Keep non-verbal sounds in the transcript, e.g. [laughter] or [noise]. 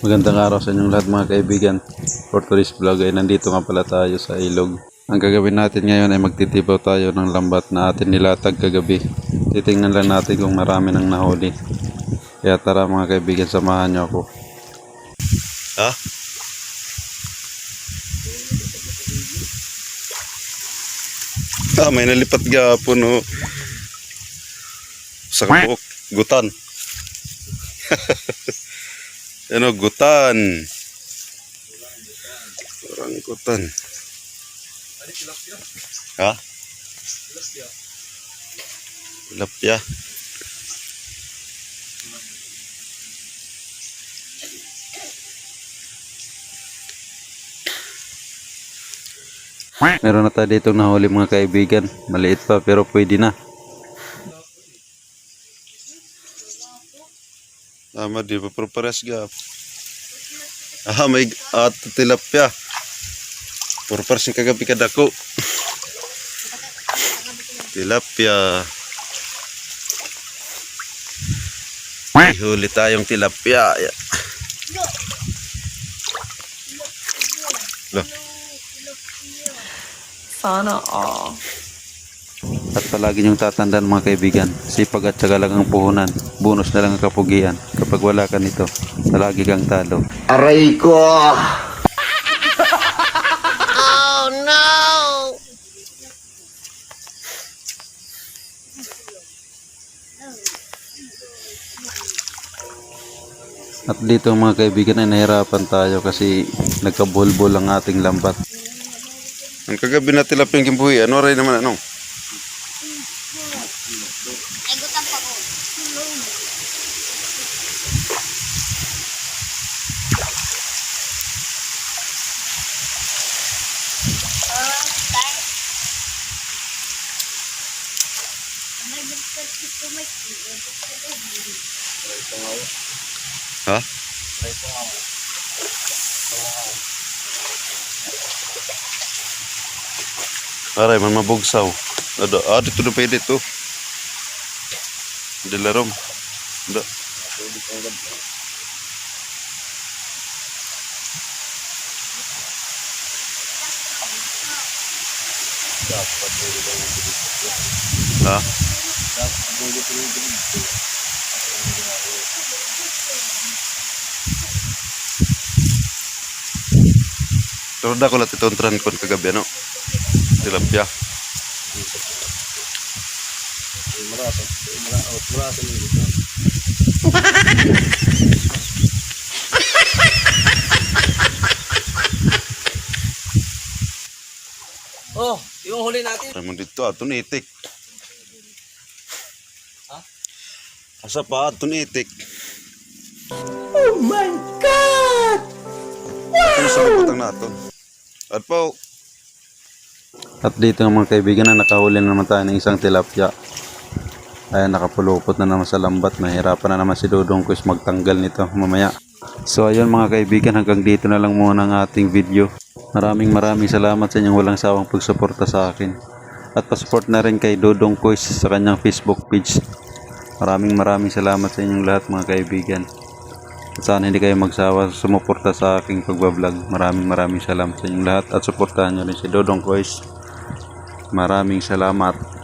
Magandang araw sa inyong lahat mga kaibigan. For today's vlog ay nandito nga pala tayo sa ilog. Ang gagawin natin ngayon ay magtitipaw tayo ng lambat na atin nilatag kagabi. Titingnan lang natin kung marami nang nahuli. Kaya tara mga kaibigan, samahan niyo ako. Ha? Ah, may nalipat gapon oh. Sa kabuok, gutan. [laughs] ano, gutan. Parang gutan. Ha? Tilapia. Meron na tayo dito nahuli mga kaibigan. Maliit pa pero pwede na. Tama, di ba? Pero pares gap. Ah, may at tilapia. Puro pares yung kagabi kadako. tilapia. May huli tayong tilapia. Ya. Loh. Sana all. At palagi niyong tatandaan mga kaibigan, sipag at syaga lang ang puhunan, bonus na lang ang kapugian. Kapag wala ka nito, palagi kang talo. Aray ko! At dito mga kaibigan ay nahirapan tayo kasi nagkabulbol ang ating lambat. Ang kagabi na tilapia yung kimbuhi, ano rin naman ano? Ha? Aray, man mabugsaw. Ado, ah, dito na pwede to. Dilarom. Ado. Ha? Pero da ko lang itong kon kagabi ano. Tilapia. Oh, yung huli natin. Ramon dito ato ni itik. Ha? Asa pa ato ni itik. Oh my god. Ato sa putang naton. At po. At dito ng mga kaibigan na nakahuli na naman tayo ng isang tilapia. Ay nakapulupot na naman sa lambat. Mahirapan na naman si Dudong Quiz magtanggal nito mamaya. So ayun mga kaibigan hanggang dito na lang muna ang ating video. Maraming maraming salamat sa inyong walang sawang pagsuporta sa akin. At pasupport na rin kay Dodong Quiz sa kanyang Facebook page. Maraming maraming salamat sa inyong lahat mga kaibigan. At sana hindi kayo magsawa sa sumuporta sa aking pagbablog. Maraming maraming salamat sa inyong lahat at suportahan nyo rin si Dodong Quiz. Maraming salamat.